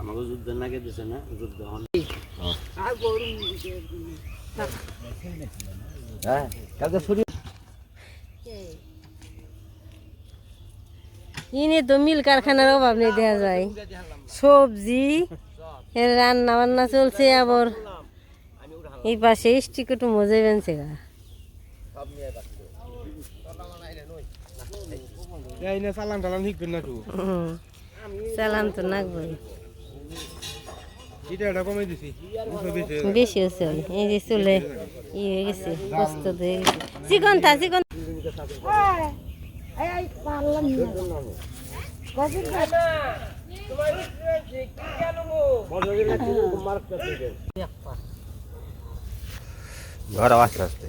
আমাকে যুদ্ধ দিছে না যুদ্ধ হন। হ্যাঁ কালকে শুনি ইনি তো মিল কারখানার অভাব নেই দেখা যায়। সবজি রান্না বান্না চলছে আবার। এই পাশে স্টিক একটু মজা বেনছে গা এই না চালান টালান ঠিক না তো। চালান দিছে। বেশি হচ্ছে এই যে চুলে ই হয়ে গেছে প্রস্তুত হয়ে গেছে। চিকন থা চিকন ঘর আস্তে আস্তে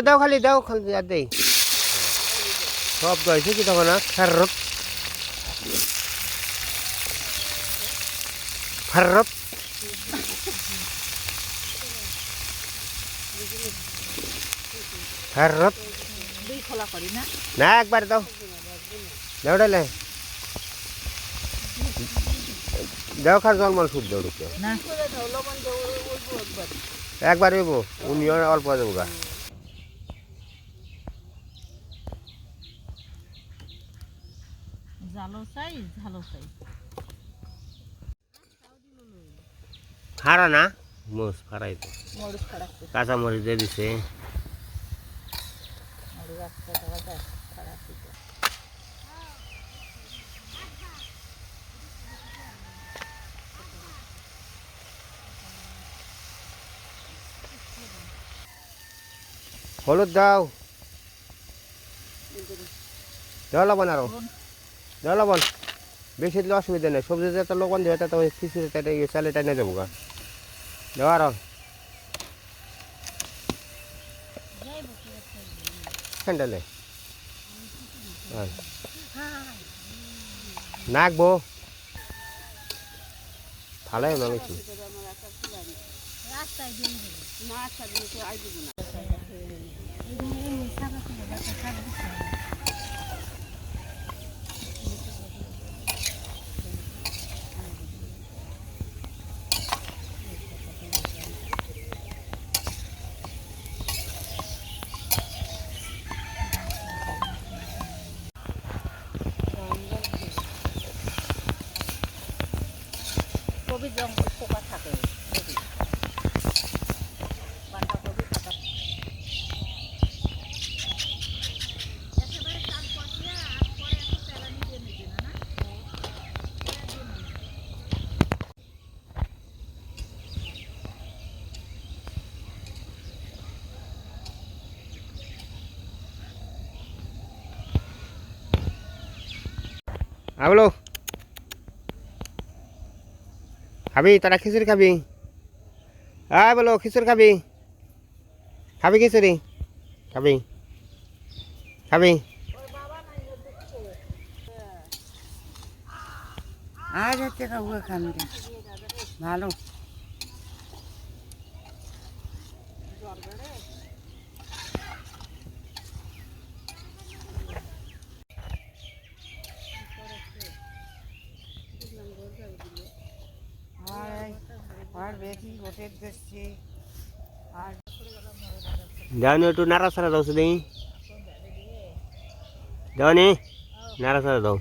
দাও দাও খালি দাও খালি আর দেই। সব গাইছে কি তখন ফাররত ফাররত ফাররত না একবার দাও। দাও ডালে দাও খার জলমল সুদ দাও ঢুকে একবার এবো উনিও অল্প দেবো গা জালো চাই ঝালো চাই ফাড়া না? মোষ ফাড়াই তো কাঁচা মরিচ দিয়ে দিছে। হলুদ দাও। দাও লবণ আরও। দাও লবণ বেশি দিলে অসুবিধা নেই, সবজি যাতে লবণ দেবে তাতে ওই খিচুড়ি তাতে চালে টাইনে দেবো গা। দাও আরও স্যান্ডেলে নাকবো। ভালোই না বেশি কবি জং পোকা থাকে। কবি। বাঁধাকপি পাতা আবলো খাবি? তোরা খিচুড়ি খাবি? হ্যাঁ বলো, খিচুড়ি খাবি? খাবি খিচুড়ি? খাবি? খাবি? আজ হচ্ছে খাব খান ভালো আর আর দেওয়ানি একটু নাড়া সারা দাও সেদিন যাও নি নাড়া সারা দাও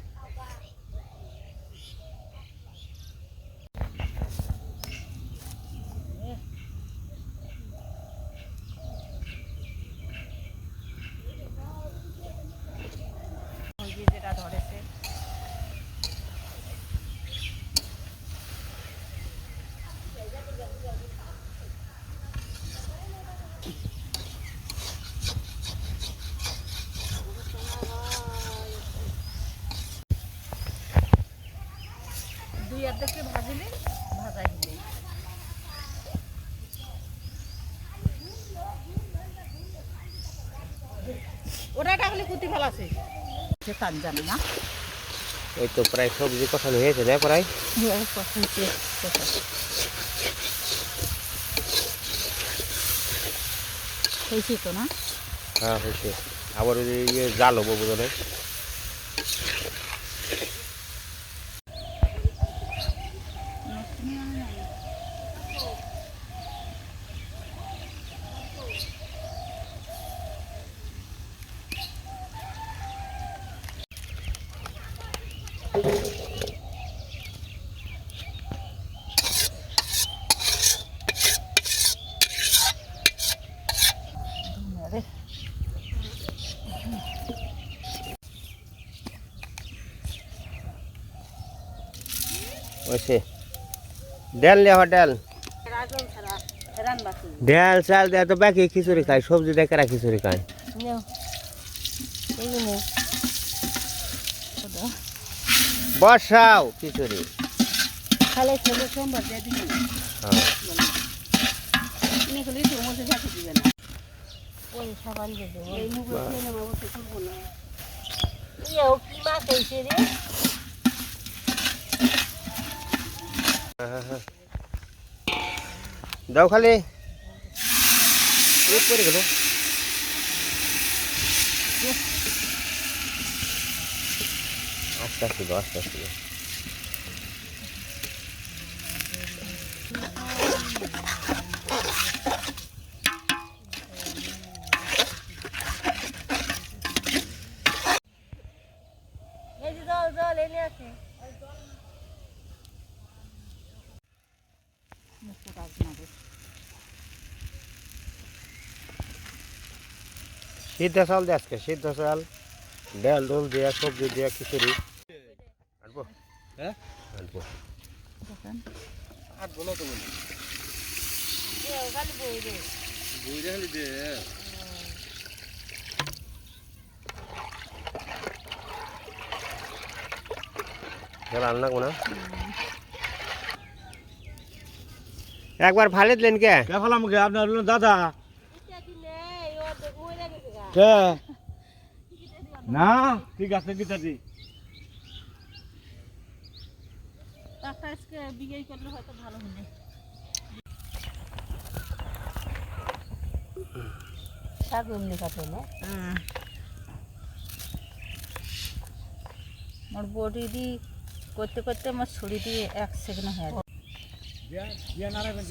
ওটা টাকলে কুতি ভালো আছে। সে কান জানে না। এই তো প্রায় সবজি কষানো হয়েছে না প্রায়। হয়েছে তো না? হ্যাঁ হয়েছে। আবার ওই ইয়ে জাল হব বোধ হয়েছে ডাল লেওয়া ডাল ডাল চাল দেওয়া তো বাকি খিচুড়ি খায় সবজি দেখে রা খিচুড়ি খায়। বসাও খিচুড়ি। খালে ছেলে সোমবার দিয়ে দিবি হ্যাঁ এনে খালি তোর মধ্যে ঝাঁকি দিবে না ওই সাবান দিয়ে দেবো এই মুখ খেয়ে নেওয়া বসে করব না ইয়েও কি মাছ হয়েছে রে দাও খালি। পড়ে গেল। আস্তে আস্তে দাও আস্তে আস্তে সিদ্ধ চাল দিয়ে আজকে সিদ্ধ চাল ডাল ডোল দিয়া সবজি দিয়া খিচুড়ি। আনব। হ্যাঁ? আনব। আট বলো তো বলি। ইয়েও খালি বই রে বুঝে খালি দে রান্না কোনা একবার ফালে দিলেন কে? কে ফেলাম কে আপনার হলো দাদা ইচ্ছা কি নেই অর্ধেক মরে গেছে গা কে? না ঠিক আছে শাক এমনি কাটে আমার বডি দি করতে করতে আমার ছড়ি দিয়ে এক সেকেন্ড হয়ে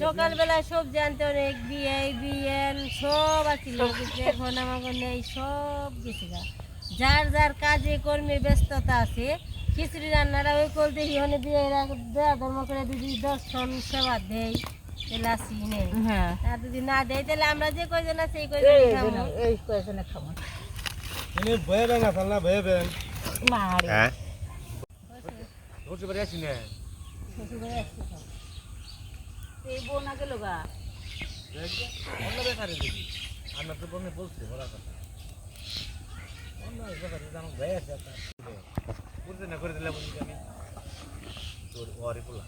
সকালবেলায় সব জানতে অনেক বিয়ে বিয়েন সব আছে এখন আমাকে নেই সব কিছু যার যার কাজে কর্মে ব্যস্ততা আছে খিচুড়ি রান্নারা ওই করতে হনে দিয়ে দেয়া ধর্ম করে যদি দর্শন সেবা দেয় তাহলে আসি নেই। হ্যাঁ। আর যদি না দেয় তাহলে আমরা যে কয়জন আছে এই কয়জন খাব? এই কয়েকজনে খাব? এনে ভয়ে বেং আসাল না ভয়ে বেং মারি। হ্যাঁ? পারি আসি না? শ্বশুরবাড়ি আসছি খাব। এই বোন আগে লোগা অন্য বেকারে দেখি আপনার তো বনে বলছে বলা কথা অন্য বেকারে জানো ভয়ে আছে করতে না করে দিলে বলি আমি তোর ওয়ারি বলা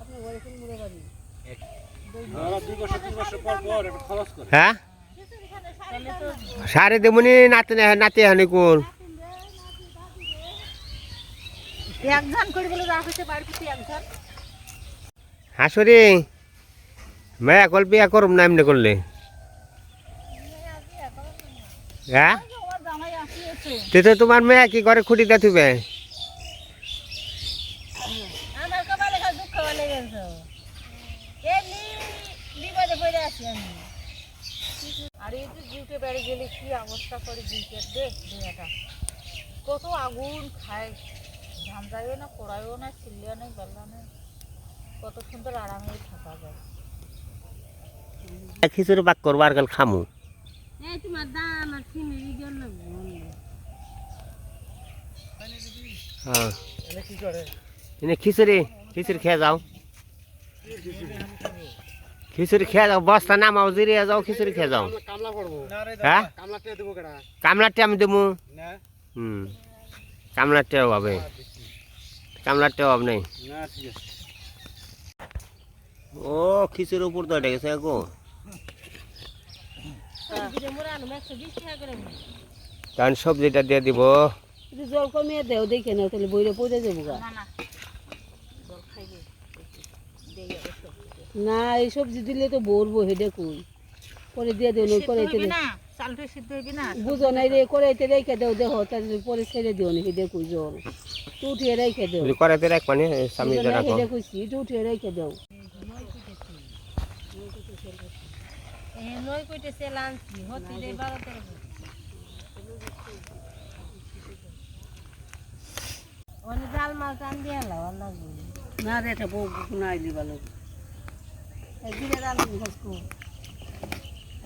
আপনার ঘরে কোন মুড়ে বাড়ি হ্যাঁ সারে দেমনি নাতে নাতে হানি কোন? একজন করে বলে রাখছে বাড়ি একজন। হাসুরি। মেয়া কল বিয়া করুম না এমনি করলে। হ্যাঁ? তো তোমার মেয়া কি করে খুঁটি দা থুবে আমার কপালে খালি দুঃখ বলে গেছো এমনি বিপদে পড়ে আছি আমি আর এই যে ডিউটি বাড়ি গেলে কি অবস্থা করে ডিউটির দেখ দুনিয়াটা কত আগুন খায় ধান যায়ও না পড়ায়ও না ছিলিও নেই বেলা নেই কত সুন্দর আরামে থাকা যায় খিচুড়ি পাক করবার কাল খামু। এই তোমার দাম আর চিনি জন্য হ্যাঁ এনে কি করে এনে খিচুড়ি খিচুড়ি খেয়ে যাও। খিচুড়ি খেয়ে যাও বস্তা নামাও জিরিয়ে যাও খিচুড়ি খেয়ে যাও। কামলা করব হ্যাঁ? কামলা কে দেবো আমি দেবো। না হুম। কামলারটি অভাবে। কামলারটি অভাব নেই। না ঠিক আছে। ও খিচুড়ির উপর তো এটা গেছে গো। করে কারণ সবজিটা দিয়ে দিব। জল কমিয়ে দেও দেখে নাও তাহলে বইরে পড়ে যাব গা। না না। সব না এই সবজি দিলে তো বলব হেডে কই? পরে দিয়ে দেও না? করে না না? বুঝো নাই রে করে রেখে দেও দেহ তাহলে পরে ছেড়ে দিও না হেডে কই জল। তো উঠিয়ে রেখে দেও। করাতে রাখ মানে সামনে হেডে কইছি তো উঠিয়ে রেখে দেও। এ নয় কইতে সেল আনছি হতে রে বারো তেরো অনেক জাল মাল টান দিয়ে আর লাগবে না। না রে এটা বউ নাই দিবা লোক এই দিলে রান্না ঘসকো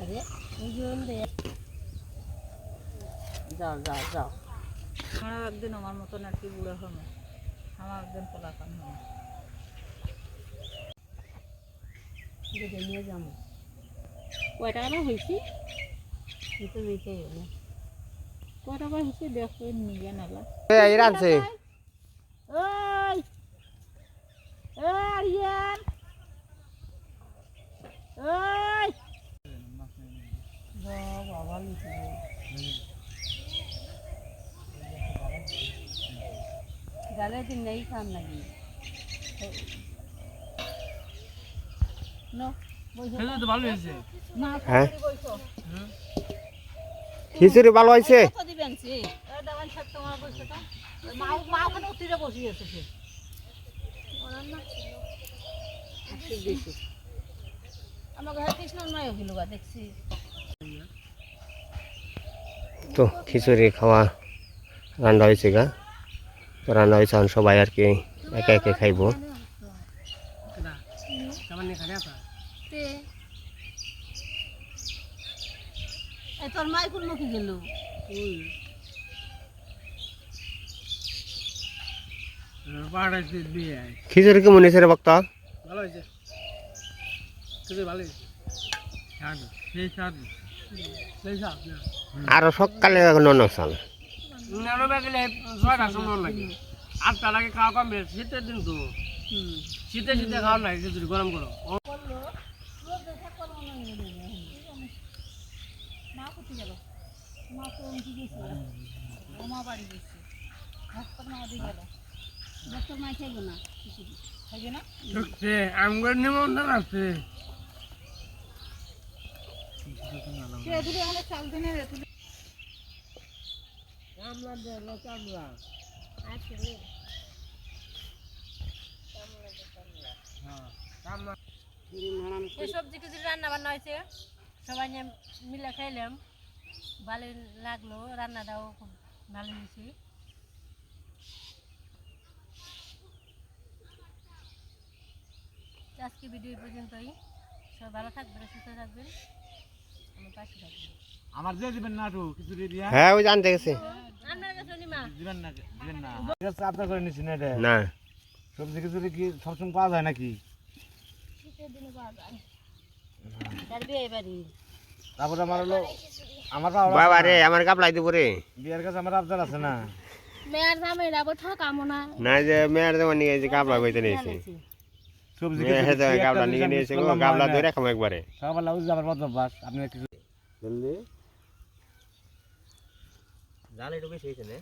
আরে ওই জন্য দে যাও যাও যাও। আমার একদিন আমার মতন আর কি বুড়ো হবে আমার একদিন পোলাপান হবে নিয়ে যাব। কয় টাকা হয়েছি কিন্তু মেখে না কয় টাকা হয়েছে দেখো নিয়ে নালা এই রাখছে ওই ওই আরিয়ান ওই বাবা লিখে গালে দিন নেই খান নাকি নো তো ভালো হয়েছে হ্যাঁ। খিচুড়ি ভালো হয়েছে? তো খিচুড়ি খাওয়া রান্না হয়েছে গা। তো রান্না হয়েছে এখন সবাই আর কি একে একে খাইবো। তে এই তোর মাই কোন মুখে গেল? খিচুড়ি কেমন হয়েছে রে ভক্ত ভালো হয়েছে। খুবই ভালো হয়েছে সেই স্বাদ। সেই স্বাদ আরও সকালে ননসাল নেনো গেলে ছয়টার সময় লাগে। আটটা লাগে খাওয়া কমবে শীতের দিন তো। শীতে শীতে খাওয়া লাগে খিচুড়ি গরম করো মা কোথায় গেল মা তো উঠে গেছে ও মা বাড়ি গেছে রান্না বান্না হয়েছে। সবাই মিলে খাইলাম। ভালো লাগল রান্নাটাও খুব ভালো হয়েছে। আজকে ভিডিও এই পর্যন্তই। সবাই ভালো থাকবেন সুস্থ থাকবেন। আমার পাশে থাকবেন। আমার দিয়ে দিবেন না তো খিচুড়ি দিয়া? হ্যাঁ ওই জানতে গেছে। আপনার কাছে নিমা? দিবেন না দিবেন না। আপনার করে না এটা। না। সবজি খিচুড়ি কি সবসময় পাওয়া যায় নাকি? শীতের দিনে পাওয়া যায়। তার বিয়ে বাড়ি। তারপরে আমার হলো আমার বাবা রে আমার কাপলাই দিব রে। বিয়ের কাছে আমার আবদার আছে না। মেয়ের ঠকামো না। না যে মেয়ের যেমন নিয়ে যে কাপলা কইতে নিয়েছে সবজি মেয়ে হেতে কাপলা নিয়ে নিয়েছে গো কাপলা ধরে খামো একবারে। আমার বাস আপনি কিছু জাল না।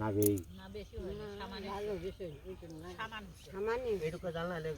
না গেই না বেশি সামান্য। ভালো সামান্য। এইটুকু জাল না হলে